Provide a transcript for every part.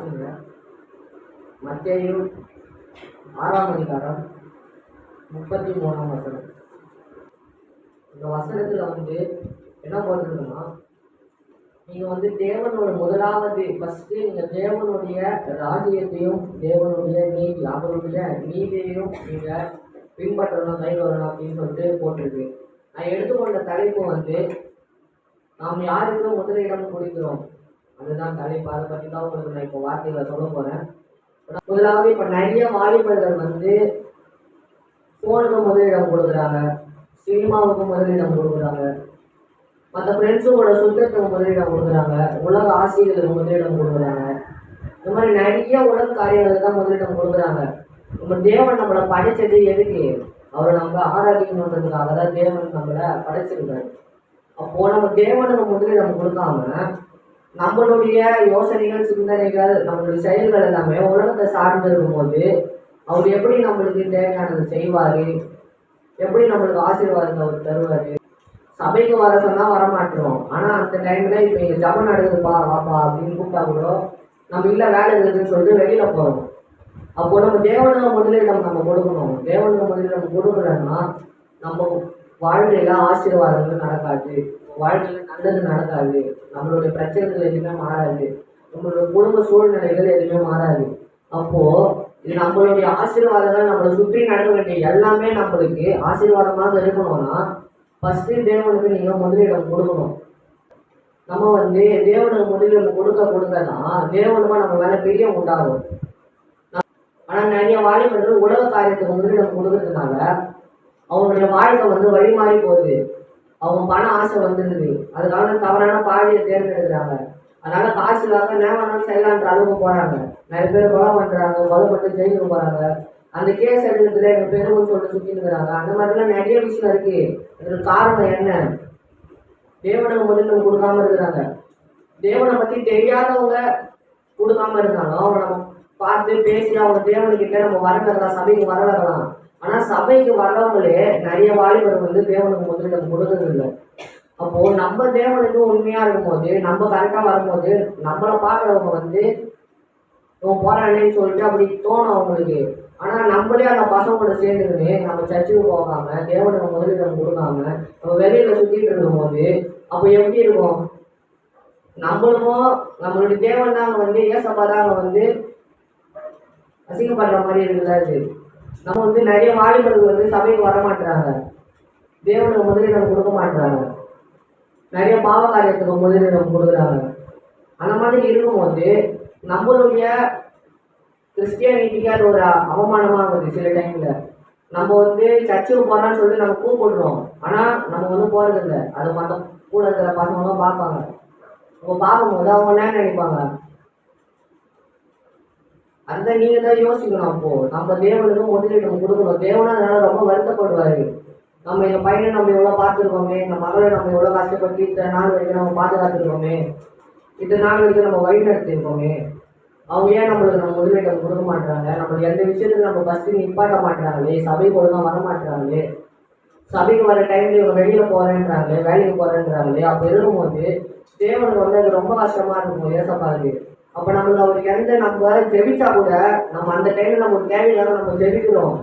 வாசிங்க மத்தேயு ஆறாம் அதிகாரம் முப்பத்தி மூணாம் வசனம். இந்த வசனத்தில் வந்து என்ன போட்டிருக்குன்னா நீங்கள் வந்து தேவனோட முதலாவது ஃபஸ்ட்டு நீங்கள் தேவனுடைய ராஜ்யத்தையும் தேவனுடைய நீதி அவருடைய நீதியையும் நீங்கள் பின்பற்றணும் கை வரணும் அப்படின்னு சொல்லிட்டு போட்டிருக்கு. நான் எடுத்துக்கொண்ட தலைப்பு வந்து நாம் யாருக்கு முதலிடம் கொடுக்கிறோம்? அதுதான் தலைப்பு. அதை பற்றி தான் உங்களுக்கு நான் இப்போ வார்த்தைகளை சொல்ல போகிறேன் முதலாவது இப்போ நிறைய வாலிபர்கள் வந்து ஃபோனுக்கு முதலிடம் கொடுக்குறாங்க சினிமாவுக்கு முதலிடம் கொடுக்குறாங்க. மற்ற ஃப்ரெண்ட்ஸுங்களோட சுத்தத்துக்கு முதலிடம் கொடுக்குறாங்க உலக ஆசைகளுக்கு முதலிடம் கொடுக்குறாங்க. இந்த மாதிரி நிறைய உலக காரியங்களுக்கு தான் முதலிடம் கொடுக்குறாங்க. நம்ம தேவன் நம்மளை படைச்சது எதுக்கு? அவரை நம்ம ஆராதிக்கணுன்றதுக்காக தான் தேவன் நம்மளை படைச்சிருக்காரு. அப்போது நம்ம தேவனுக்கு முதலிடம் கொடுக்காம நம்மளுடைய யோசனைகள் சிந்தனைகள் நம்மளுடைய செயல்கள் எல்லாமே உலகத்தை சார்ந்து இருக்கும்போது அவர் எப்படி நம்மளுக்கு தேவையானது செய்வார்? எப்படி நம்மளுக்கு ஆசீர்வாதத்தை அவர் தருவார்? சபைக்கு வர சொன்னால் வர ஆனால் அந்த டைமில் இப்போ இங்கே ஜபம் நடக்குதுப்பா வாப்பா அப்படின்னு கூப்பிட்டா கூட நம்ம இல்லை வேலை இருக்குதுன்னு சொல்லிட்டு வெளியில் போகிறோம் அப்போ நம்ம தேவனுக்கு முதலிடம் நம்ம கொடுக்கணும். தேவனுக்கு முதலிடம் கொடுக்கலன்னா நம்ம வாழ்க்கையில் ஆசீர்வாதங்கள் நடக்காது. வாழ்க்கையில் நல்லது நடக்காது. நம்மளுடைய பிரச்சனைகள் எதுவுமே மாறாது. நம்மளுடைய குடும்ப சூழ்நிலைகள் எதுவுமே மாறாது. அப்போ இது நம்மளுடைய ஆசீர்வாதங்கள் நம்மளை சுற்றி நடக்க வேண்டிய எல்லாமே நம்மளுக்கு ஆசீர்வாதமாக இருக்கணும்னா ஃபஸ்ட்டு தேவனுக்கு நீங்கள் முதலிடம் கொடுக்கணும். நம்ம வந்து தேவனுக்கு முதலிடம் கொடுக்க கொடுக்க தேவனுமா நம்ம மேலே பெரிய உண்டாகும். ஆனால் நிறைய வாலிபர்கள் உலக காரியத்துக்கு முதலிடம் கொடுக்கறதுனால அவங்களுடைய வாழ்க்கை வந்து வழி மாறி போகுது. அவங்க பண ஆசை வந்துடுது அதுக்காக தவறான பாதையை தேர்ந்தெடுக்கிறாங்க. அதனால காசுக்காக நேவனம் செய்யலான்ற அளவுக்கு போறாங்க. நிறைய பேர் கொலை பண்றாங்க கொலை பட்டு ஜெயிலுக்கு போறாங்க. அந்த கேஸ் எடுக்கிறதுல எங்க பெருமை சொல்லிட்டு சுத்திட்டு இருக்கிறாங்க. அந்த மாதிரிலாம் நிறைய விஷயம் இருக்கு. இதுக்கு காரணம் என்ன? தேவனை முதல்ல கொடுக்காம இருக்கிறாங்க. தேவனை பத்தி தெரியாதவங்க கொடுக்காம இருந்தாலும் அவங்க நம்ம பார்த்து பேசி அவங்க தேவனுக்கிட்ட நம்ம வரலாம் சபைக்கு வரலாம் ஆனா சபைக்கு வர்றவங்களே நிறைய வாலிபர் வந்து தேவனுக்கு முதலிடம் கொடுக்கறது இல்லை அப்போ நம்ம தேவனுக்கு உண்மையா இருக்கும்போது நம்ம கரெக்டா வரும்போது நம்மளை பார்க்கறவங்க வந்து இவன் போறானேன்னு சொல்லிட்டு அப்படி தோணும் அவங்களுக்கு. ஆனா நம்மளே அந்த பசங்களோட சேர்ந்துக்கின்னு நம்ம சர்ச்சுக்கு போகாம தேவனுக்கு முதலிடம் கொடுக்காம நம்ம வெளியில சுத்திட்டு இருக்கும்போது அப்போ எப்படி இருக்கும்? நம்மளுக்கும் நம்மளுடைய தேவன் தாங்க வந்து ஏசப்பா தாங்க வந்து அசிங்கப்படுற மாதிரி இருக்குதாது நம்ம வந்து நிறைய வாலிபர்கள் வந்து சபைக்கு வர மாட்டாங்க தேவனுக்கு முதலிடம் கொடுக்க மாட்டுறாங்க நிறைய பாவ காரியத்துக்கு முதலிடம் கொடுக்குறாங்க. அந்த மாதிரி இருக்கும்போது நம்மளுடைய கிறிஸ்டியானிட்டிக்கு அது ஒரு அவமானமாக இருக்குது சில டைமில் நம்ம வந்து சர்ச்சுக்கு போகிறோம்னு சொல்லிட்டு நம்ம கூப்பிடுறோம். ஆனால் நம்ம வந்து போகிறது இல்லை அது மற்ற கூட இருக்கிற பசங்களும் பார்ப்பாங்க. அவங்க பார்க்கும்போது அவங்க என்ன நினைப்பாங்க? அந்த நீங்க தான் யோசிக்கணும் அப்போ. நம்ம தேவனுக்கும் முதலிடம் கொடுக்கணும். தேவனும் அதனால ரொம்ப வருத்தப்படுவாரு. நம்ம எங்க பையனை நம்ம எவ்வளவு பார்த்துருக்கோமே இந்த மகளை நம்ம எவ்வளவு கஷ்டப்பட்டு இத்தனை நாள் வரைக்கும் நம்ம பாதுகாத்துருக்கோமே இத்தனை நாள் வரைக்கும் நம்ம வழி நடத்திருக்கோமே அவங்க ஏன் நம்மளுக்கு நம்ம முதலீட்டம் கொடுக்க மாட்டாங்க நம்ம எந்த விஷயத்துல நம்ம ஃபர்ஸ்ட் நிப்பாட்ட மாட்டாங்களே சபைக்கு ஒழுங்கா வர மாட்டாங்களே சபைக்கு வர டைம்ல இவங்க வெளியில போறேன்றாங்களே வேலைக்கு போறேன்றாங்களே? அப்ப இருக்கும்போது தேவனுக்கு வந்து அது ரொம்ப கஷ்டமா இருக்கும். ஏசப்பாருக்கு அப்ப நம்மள அவர் எந்த நம்ம ஜெபிச்சா கூட நம்ம அந்த டைம்ல நம்ம தேவையில்லாத நம்ம ஜெபிக்கிறோம்.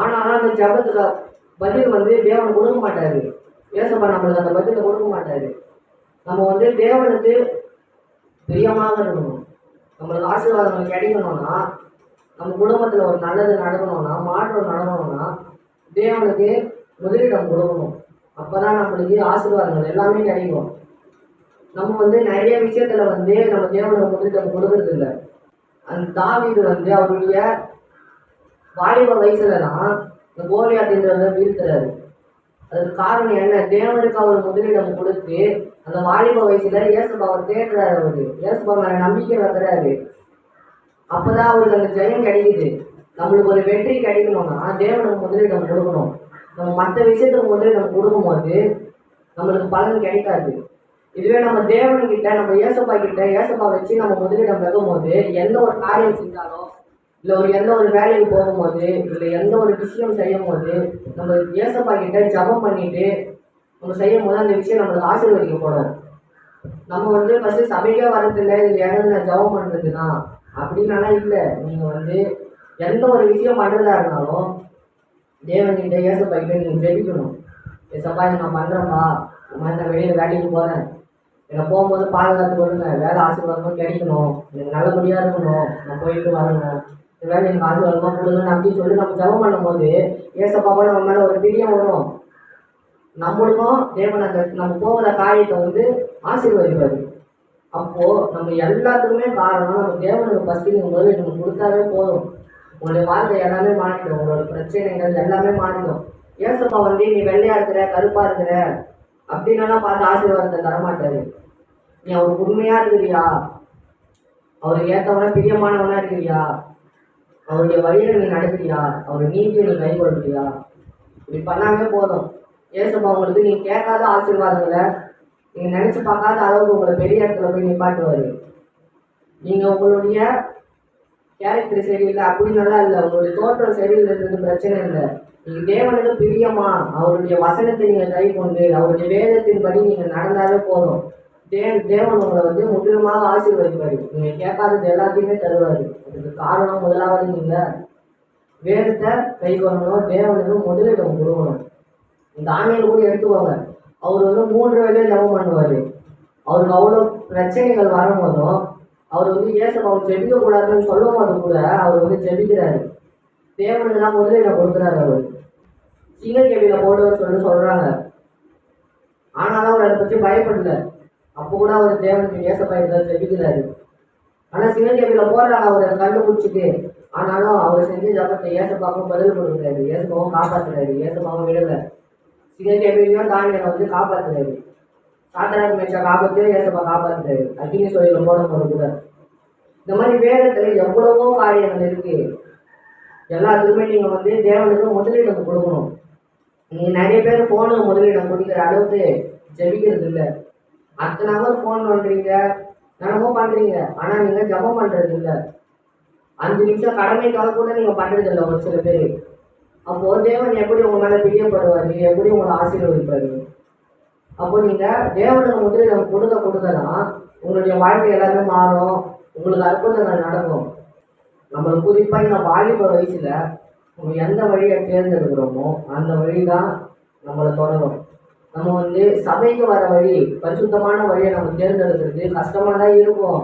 ஆனால் அந்த ஜபத்துக்கு பதில் வந்து தேவன் கொடுக்க மாட்டாரு. ஏசப்பா நம்மளுக்கு அந்த பதிலை கொடுக்க மாட்டாரு. நம்ம வந்து தேவனுக்கு பிரியமாக இருக்கணும். நம்மளுக்கு ஆசீர்வாதம் கிடைக்கணும்னா நம்ம குடும்பத்துல ஒரு நல்லது நடக்கணும்னா மாற்றம் நடக்கணும்னா தேவனுக்கு முதலிடம் கொடுக்கணும். அப்பதான் நம்மளுக்கு ஆசீர்வாதங்கள் எல்லாமே கிடைக்கும். நம்ம வந்து நிறைய விஷயத்துல வந்து நம்ம தேவனை முதலிடம் கொடுக்கறது இல்லை. அந்த தாவீது வந்து அவருடைய வாலிப வயசுல தான் இந்த கோலியாத்தின்றத வீழ்த்துறாரு. அதுக்கு காரணம் என்ன? தேவனுக்கு அவர் முதலிடம் கொடுத்து அந்த வாலிப வயசுல இயேசுபா அவர் தேடுறாரு அவரு. இயேசுபா மேல நம்பிக்கை வைக்கிறாரு. அப்பதான் அவருக்கு அந்த ஜெயம் கிடைக்குது. நம்மளுக்கு ஒரு வெற்றி கிடைக்கணும்னா தேவனுக்கு முதலிடம் கொடுக்கணும். நம்ம மற்ற விஷயத்துக்கு முதலிடம் கொடுக்கும்போது நம்மளுக்கு பலன் கிடைக்காது. இதுவே நம்ம தேவன் கிட்ட நம்ம ஏசப்பா கிட்ட ஏசப்பா வச்சு நம்ம முதலிடம் வைக்கும் போது எந்த ஒரு காரியம் செஞ்சாலும் இல்லை ஒரு எந்த ஒரு வேலைக்கு போகும்போது இல்லை எந்த ஒரு விஷயம் செய்யும் போது நம்ம ஏசப்பா கிட்ட ஜபம் பண்ணிட்டு நம்ம செய்யும் போது அந்த விஷயம் நம்மளுக்கு ஆசீர்வதிக்கப்படும் நம்ம வந்து ஃபர்ஸ்ட் சபைக்கே வரதில்லை இல்லை இடம் நான் ஜபம் பண்ணுறதுனா அப்படின்னாலாம் இல்லை. நீங்கள் வந்து எந்த ஒரு விஷயம் பண்ணுறதா இருந்தாலும் தேவன்கிட்ட ஏசப்பாக்கிட்ட நீங்கள் ஜெபிக்கணும். ஏசப்பா நான் பண்ணுறேன்ப்பா இந்த மாதிரி நான் வெளியில் வேலைக்கு போகிறேன் என்னை போகும்போது பாதுகாத்து கொடுங்க வேலை ஆசீர்வாதமாக கிடைக்கணும். எனக்கு நல்லபடியாக இருக்கணும். நான் போயிட்டு வரணும் இந்த வேலை எனக்கு ஆசீர்வாதமாக கொடுங்க அப்படின்னு சொல்லி நம்ம ஜெபம் பண்ணும்போது ஏசப்பாவோட நம்ம மேலே ஒரு பிரியம் வரும். நம்மளுக்கும் தேவன் அந்த நம்ம போகிற காரியத்தை வந்து ஆசீர்வதிப்பார். அப்போ நம்ம எல்லாத்துக்குமே காரணம் நம்ம தேவனுக்கு ஃபஸ்ட்டு நீங்கள் முதல்ல கொடுத்தாவே போதும். உங்களுடைய வாழ்க்கை எல்லாமே மாறிடும். உங்களோட பிரச்சனைகள் எல்லாமே மாறிடும். ஏசப்பா வந்து நீ வெள்ளையா இருக்கிற கருப்பா இருக்கிற அப்படின்னா பார்த்து ஆசீர்வாதத்தை தரமாட்டாரு. நீ அவருக்கு உண்மையா இருக்கிறியா? அவருக்கு ஏத்தவனா பிரியமானவனா இருக்கிறியா? அவருடைய வழியில நீ நடக்கிறியா? அவர் நீங்க நீ கை கொள்றியா இப்படி பண்ணாமே போதும். ஏசப்பா உங்களுக்கு நீ கேட்காத ஆசீர்வாதங்களை நீங்க நினைச்சு பார்க்காத அளவுக்கு உங்களை பெரிய இடத்துல போய் நிப்பாட்டுவாரு. நீங்க உங்களுடைய கேரக்டர் சரியில்லை அப்படின்னாலாம் இல்லை. உங்களுடைய தோற்றம் சரியில்லைன்றது பிரச்சனை இல்லை. நீங்கள் தேவனுக்கு பிரியமா அவருடைய வசனத்தை நீங்கள் கை கொண்டு அவருடைய வேதத்தின்படி நீங்கள் நடந்தாலே போதும். தே தேவன் உங்களை வந்து முற்றிலுமாக ஆசீர்வதிப்பார். நீங்கள் கேட்காதது எல்லாத்தையுமே தருவார். அதுக்கு காரணம் முதலாவது நீங்கள் வேதத்தை கை கொள்ளணும். தேவனுக்கு முதலிடம் கொடுக்கணும். இந்த கூட எடுத்துக்கோங்க. அவர் வந்து மூன்று வேலையை ஜெபம் பண்ணுவார். அவருக்கு அவ்வளோ பிரச்சனைகள் வரும்போதும் அவர் வந்து இயேசு அவர் ஜெபிக்க கூடாதுன்னு சொல்லும் போது கூட அவர் வந்து ஜெபிக்கிறாரு. தேவனுக்கு தான் முதலிடம் கொடுக்குறாரு அவர். சிங்கக்கேவியில போடுன்னு சொல்லி சொல்றாங்க. ஆனாலும் அவர் அதை பற்றி பயப்படல. அப்போ கூட அவர் தேவனுக்கு இயேசப்பா இருந்தால் ஜெபிக்கிறாரு. ஆனா சிவகேவியில போடுறாங்க அவரை கண்டுபிடிச்சிட்டு. ஆனாலும் அவர் செஞ்ச ஜபத்தை ஏசப்பாவும் பதில் கொடுக்குறாரு. ஏசப்பாவும் காப்பாத்துறாரு. ஏசப்பாவும் விடல. சிவகேவிலையும் தானியனை வந்து காப்பாத்துறாரு. சாத்தனாக்கு மேய்ச்சா காப்பாத்து ஏசப்பா காப்பாத்துறாரு அக்னி சொல்லியில போடும்போது கூட இந்த மாதிரி வேதத்துல எவ்வளவோ காரியங்கள் இருக்கு. எல்லாத்துக்குமே நீங்கள் வந்து தேவனுக்கு முதலிடம் கொடுக்கணும். நீங்கள் நிறைய பேர் போனுக்கு முதலிடம் கொடுக்குற அளவுக்கு ஜெபிக்கிறது இல்லை. அத்தனை ஹவர் ஃபோன் பண்ணுறீங்க என்னமோ பண்ணுறீங்க ஆனால் நீங்கள் ஜபம் பண்ணுறது இல்லை. அஞ்சு நிமிஷம் கடமைக்காக கூட நீங்கள் பண்ணுறது இல்லை ஒரு சில பேர். அப்போ தேவன் எப்படி உங்களால் மேல பிரியப்படுவாரு? எப்படி உங்களை ஆசீர்வதிப்பாரு? அப்போ நீங்க தேவனுக்கு நம்ம கொடுக்க கொடுக்கலாம் உங்களுடைய வாழ்க்கை எல்லாமே மாறும். உங்களுக்கு அற்புதங்கள் நடக்கும். நம்ம குறிப்பாக இந்த வாலிப வயசுல நம்ம எந்த வழியை தேர்ந்தெடுக்கிறோமோ அந்த வழி தான் நம்மளை தொடரும். நம்ம வந்து சபைக்கு வர வழி பரிசுத்தமான வழியை நம்ம தேர்ந்தெடுக்கிறது கஷ்டமாக தான் இருக்கும்.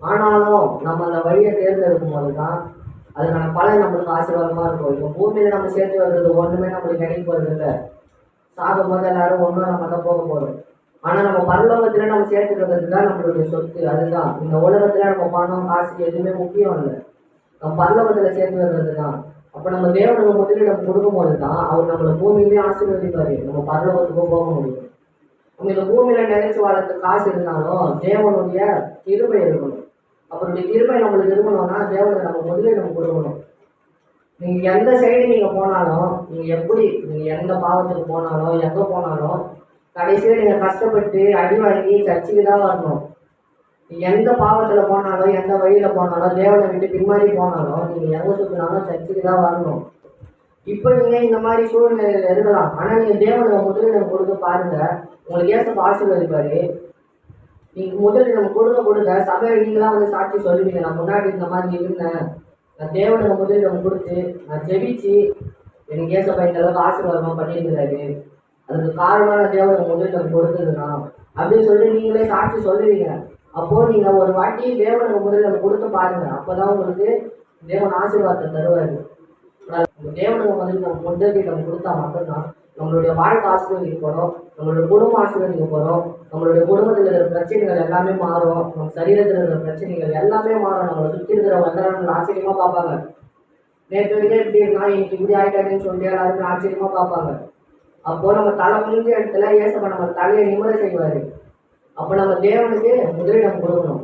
ஆனாலும் நம்ம அந்த வழியை தேர்ந்தெடுக்கும் போது தான் அதுக்கான பலன் நம்மளுக்கு ஆசீர்வாதமாக இருக்கும். இப்போ பூமியில் நம்ம சேர்த்து வர்றது ஒன்றுமே நம்மளுக்கு கிடைக்க போகிறது இல்லை சாகும் போது எல்லாரும் ஒன்றும் நம்ம தான் போக போகிறோம் ஆனால் நம்ம பரலோகத்துல நம்ம சேர்த்துக்கிறது தான் நம்மளுடைய சொத்து. அதுதான். இந்த உலகத்தில் நம்ம பணம் காசு எதுவுமே முக்கியம் இல்லை. நம்ம பரலோகத்துல சேர்த்து வர்றது தான் அப்போ நம்ம தேவனுக்கு கொடுக்கும் கொடுக்கும்போது தான் அவர் நம்மளை பூமியிலே ஆசீர்வதிப்பார். நம்ம பரலோகத்துக்கும் போக முடியும். நம்ம இந்த பூமியில் நினைச்சு வாழறதுக்கு காசு இருந்தாலும் தேவனுடைய கிருபை இருக்கணும். அவருடைய கிருபை நம்மளுக்கு இருக்கணும்னா தேவனை நம்ம முதலிடம் கொடுக்கணும். நீங்க எந்த சைடு நீங்க போனாலும் நீங்க எப்படி நீங்க எந்த பாவத்துக்கு போனாலும் எங்க போனாலும் கடைசியில நீங்க கஷ்டப்பட்டு அடி வாங்கி சர்ச்சுக்கு தான் வரணும். எந்த பாவத்துல போனாலும் எந்த வழியில போனாலும் தேவனை விட்டு பின்மாறி போனாலும் நீங்க எங்க சுத்தினாலும் சர்ச்சுக்கு தான் வரணும். இப்போ நீங்க இந்த மாதிரி சூழ்நிலையில இருக்கலாம். ஆனா நீங்க தேவனை முதலிடம் கொடுக்க பாருங்க. உங்களுக்கு ஏசப்ப ஆசீர்வதிப்பாரு. நீங்க முதலிடம் கொடுக்க கொடுக்க சபையில நீங்களா வந்து சாட்சி சொல்லுவீங்க. நான் முன்னாடி இந்த மாதிரி இருந்தேன். நான் தேவனுக்கு முதலிடம் கொடுத்து நான் ஜெபிச்சு எனக்கு ஏசப்பா இந்த அளவுக்கு ஆசீர்வாதமாக பண்ணியிருக்கிறாரு. அதுக்கு காரணமான தேவனுக்கு முதலிடம் கொடுத்ததுதான் அப்படின்னு சொல்லி நீங்களே சாட்சி சொல்லுவீங்க. அப்போ நீங்கள் ஒரு வாட்டி தேவனுக்கு முதலிடம் கொடுத்து பாருங்க. அப்பதான் உங்களுக்கு தேவன் ஆசீர்வாதத்தை தருவார். தேவனுக்கு முதல்ல நம்ம முதலிடம் கொடுத்தா மட்டும்தான் நம்மளுடைய வாழ்க்கை ஆசீர்வதிக்கப்படும் நம்மளுடைய குடும்பம் ஆசீர்வதிக்கப்படும் நம்மளுடைய குடும்பத்தில் இருக்கிற பிரச்சனைகள் எல்லாமே மாறும் நம்ம சரீரத்தில் இருக்கிற பிரச்சனைகள் எல்லாமே மாறும் நம்மளை சுற்றி இருக்கிறவங்க எல்லாரும் நம்மளை ஆச்சரியமா பார்ப்பாங்க நேற்று வரைக்கும் இப்படி இருந்தா இன்னைக்கு இப்படி ஆயிட்டாருன்னு சொல்லிட்டு எல்லாருமே ஆச்சரியமா பார்ப்பாங்க அப்போ நம்ம தலை முடிஞ்ச இடத்துல ஏசப்ப நம்ம தலையை நிம்மதி செய்வாரு அப்போ நம்ம தேவனுக்கு முதலிடம் கொடுக்கணும்.